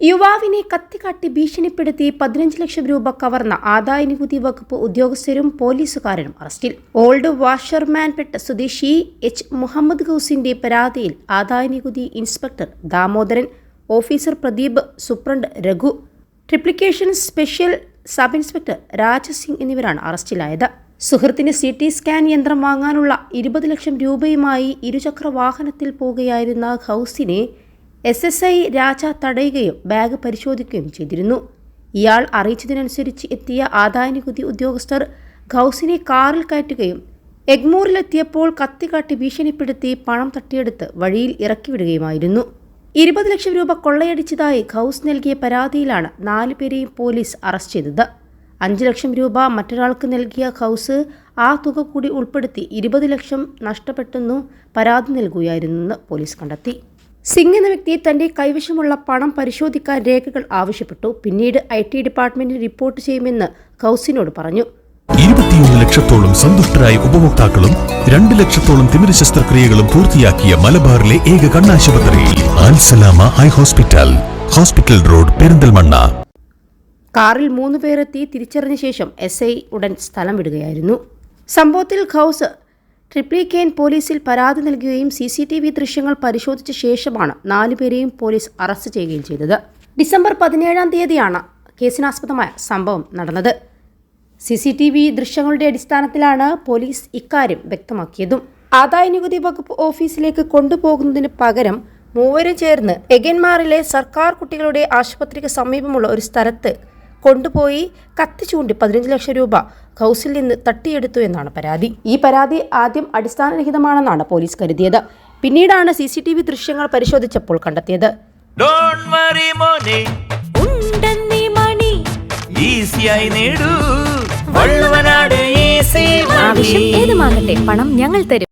യുവാവിനെ കത്തിക്കാട്ടി ഭീഷണിപ്പെടുത്തി പതിനഞ്ച് ലക്ഷം രൂപ കവർന്ന ആദായനികുതി വകുപ്പ് ഉദ്യോഗസ്ഥരും പോലീസുകാരനും അറസ്റ്റിൽ. ഓൾഡ് വാഷർമാൻ പെട്ട സ്വദേശി എച്ച് മുഹമ്മദ് ഗൌസിന്റെ പരാതിയിൽ ആദായനികുതി inspector Damodaran officer Pradeep superintendent Raghu ട്രിപ്ലിക്കേഷൻ special sub inspector Rajasingh എന്നിവരാണ് അറസ്റ്റിലായത്. സുഹൃത്തിന് സി ടി സ്കാൻ യന്ത്രം വാങ്ങാനുള്ള ഇരുപത് ലക്ഷം രൂപയുമായി ഇരുചക്ര വാഹനത്തിൽ പോകുകയായിരുന്ന ഹൗസിനെ എസ് എസ് ഐ രാജ തടയുകയും ബാഗ് പരിശോധിക്കുകയും ചെയ്തിരുന്നു. ഇയാൾ അറിയിച്ചതിനനുസരിച്ച് എത്തിയ ആദായനികുതി ഉദ്യോഗസ്ഥർ ഖൗസിനെ കാറിൽ കയറ്റുകയും എഗ്മൂറിലെത്തിയപ്പോൾ കത്തികാട്ടി ഭീഷണിപ്പെടുത്തി പണം തട്ടിയെടുത്ത് വഴിയിൽ ഇറക്കിവിടുകയുമായിരുന്നു. ഇരുപത് ലക്ഷം രൂപ കൊള്ളയടിച്ചതായി ഖൗസ് നൽകിയ പരാതിയിലാണ് നാലു പേരെയും പോലീസ് അറസ്റ്റ് ചെയ്തത്. അഞ്ച് ലക്ഷം രൂപ മറ്റൊരാൾക്ക് നൽകിയ ഹൗസ് ആ തുക കൂടി ഉൾപ്പെടുത്തി ഇരുപത് ലക്ഷം നഷ്ടപ്പെട്ടെന്നു പരാതി നൽകുകയായിരുന്നെന്ന് പോലീസ് കണ്ടെത്തി. സിംഗ് എന്ന വ്യക്തി തന്റെ കൈവശമുള്ള പണം പരിശോധിക്കാൻ രേഖകൾ ആവശ്യപ്പെട്ടു. പിന്നീട് ഐ ടി ഡിപ്പാർട്ട്മെന്റിൽ റിപ്പോർട്ട് ചെയ്യുമെന്ന് കൗസിനോട് പറഞ്ഞു. ഇരുപത്തിയൊന്ന് ലക്ഷത്തോളം സന്തുഷ്ടരായ ഉപഭോക്താക്കളും രണ്ട് ലക്ഷത്തോളം തിമിര ശസ്ത്രക്രിയകളും പൂർത്തിയാക്കിയ മലബാറിലെ ഏക കണ്ണാശുപത്രിയിൽ Alsalama high hospital hospital road Perinthalmanna. കാറിൽ മൂന്ന് പേരെത്തി തിരിച്ചറിഞ്ഞ ശേഷം എസ് ഐ ഉടൻ സ്ഥലം വിടുകയായിരുന്നു. സംഭവത്തിൽ ഖൗസ് ട്രിപ്ലിക്കേൻ പോലീസിൽ പരാതി നൽകുകയും സി സി ടി വി ദൃശ്യങ്ങൾ പരിശോധിച്ച ശേഷമാണ് നാലുപേരെയും പോലീസ് അറസ്റ്റ് ചെയ്യുകയും ചെയ്തത്. ഡിസംബർ പതിനേഴാം തീയതിയാണ് കേസിനാസ്പദമായ സംഭവം നടന്നത്. സി സി ടി വി ദൃശ്യങ്ങളുടെ അടിസ്ഥാനത്തിലാണ് പോലീസ് ഇക്കാര്യം വ്യക്തമാക്കിയതും. ആദായനികുതി വകുപ്പ് ഓഫീസിലേക്ക് കൊണ്ടുപോകുന്നതിന് പകരം മൂവരും ചേർന്ന് എഗൻമാറിലെ സർക്കാർ കുട്ടികളുടെ ആശുപത്രിക്ക് സമീപമുള്ള ഒരു സ്ഥലത്ത് കൊണ്ടുപോയി കത്തി ചൂണ്ടി പതിനഞ്ച് ലക്ഷം രൂപ ഹൗസിൽ നിന്ന് തട്ടിയെടുത്തു എന്നാണ് പരാതി. ഈ പരാതി ആദ്യം അടിസ്ഥാനരഹിതമാണെന്നാണ് പോലീസ് കരുതിയത്. പിന്നീടാണ് സി സി ടി വി ദൃശ്യങ്ങൾ പരിശോധിച്ചപ്പോൾ കണ്ടെത്തിയത്. ഏത് വറി മോനെ. ഉണ്ടെന്നീ മണി. ഈസിയായി നേടൂ. വള്ളുവനാട് ഈസി ആവശ്യം ഏതുമാകട്ടെ പണം ഞങ്ങൾ തരും.